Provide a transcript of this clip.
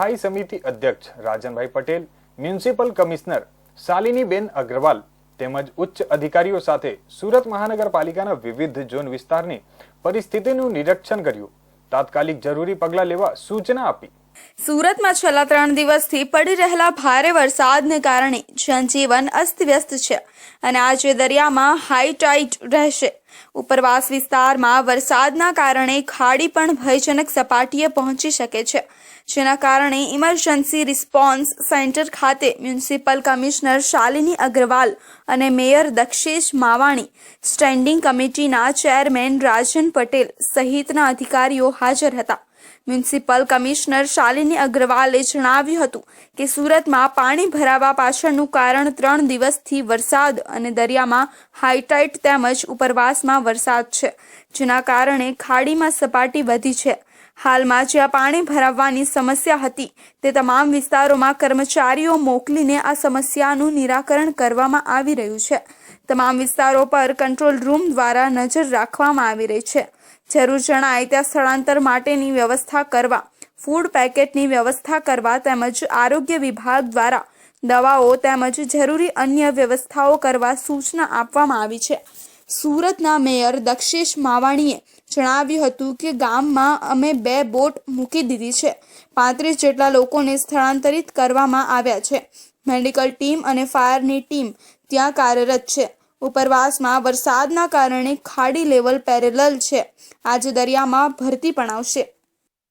સ્થાયી સમિતિ અધ્યક્ષ રાજનભાઈ પટેલ, મ્યુનિસિપલ કમિશનર શાલિનીબેન અગ્રવાલ તેમજ ઉચ્ચ અધિકારીઓ સાથે સુરત મહાનગરપાલિકાના વિવિધ ઝોન વિસ્તારની પરિસ્થિતિનું નિરીક્ષણ કર્યું. તાત્કાલિક જરૂરી પગલાં લેવા સૂચના આપી. સુરતમાં છેલ્લા ત્રણ દિવસથી પડી રહેલા ભારે વરસાદને કારણે જનજીવન અસ્તવ્યસ્ત છે અને આજે દરિયામાં હાઈ ટાઈટ રહેશે. ઉપરવાસ વિસ્તારમાં વરસાદના કારણે ખાડી પણ ભયજનક સપાટીએ પહોંચી શકે છે, જેના કારણે ઇમરજન્સી રિસ્પોન્સ સેન્ટર ખાતે મ્યુનિસિપલ કમિશનર શાલિની અગ્રવાલ અને મેયર દક્ષેશ માવાણી, સ્ટેન્ડિંગ કમિટીના ચેરમેન રાજન પટેલ સહિતના અધિકારીઓ હાજર હતા. મ્યુનિસિપલ કમિશનર શાલિની અગ્રવાલે જણાવ્યું હતું કે સુરતમાં પાણી ભરાવા પાછળનું કારણ ત્રણ દિવસથી વરસાદ અને દરિયામાં હાઈટાઈટ તેમજ ઉપરવાસમાં વરસાદ છે, જેના કારણે ખાડીમાં સપાટી વધી છે. હાલમાં જ્યાં પાણી ભરાવવાની સમસ્યા હતી, તે તમામ વિસ્તારોમાં કર્મચારીઓ મોકલીને આ સમસ્યાનું નિરાકરણ કરવામાં આવી રહ્યું છે. તમામ વિસ્તારો પર કંટ્રોલ રૂમ દ્વારા નજર રાખવામાં આવી રહી છે. જરૂર જણાય ત્યાં સ્થળાંતર માટેની વ્યવસ્થા કરવા ફૂડ પેકેટની વ્યવસ્થા કરવા તેમજ આરોગ્ય વિભાગ દ્વારા દવાઓ તેમજ જરૂરી અન્ય વ્યવસ્થાઓ કરવા સૂચના આપવામાં આવી છે. સુરતના મેયર દક્ષેશ માવાણીએ જણાવ્યું હતું કે ગામમાં અમે બે બોટ મૂકી દીધી છે. પાંત્રીસ જેટલા લોકોને સ્થળાંતરિત કરવામાં આવ્યા છે. મેડિકલ ટીમ અને ફાયરની ટીમ ત્યાં કાર્યરત છે. ઉપરવાસમાં વરસાદના કારણે ખાડી લેવલ પેરેલલ છે. આજે દરિયામાં ભરતી પણ આવશે.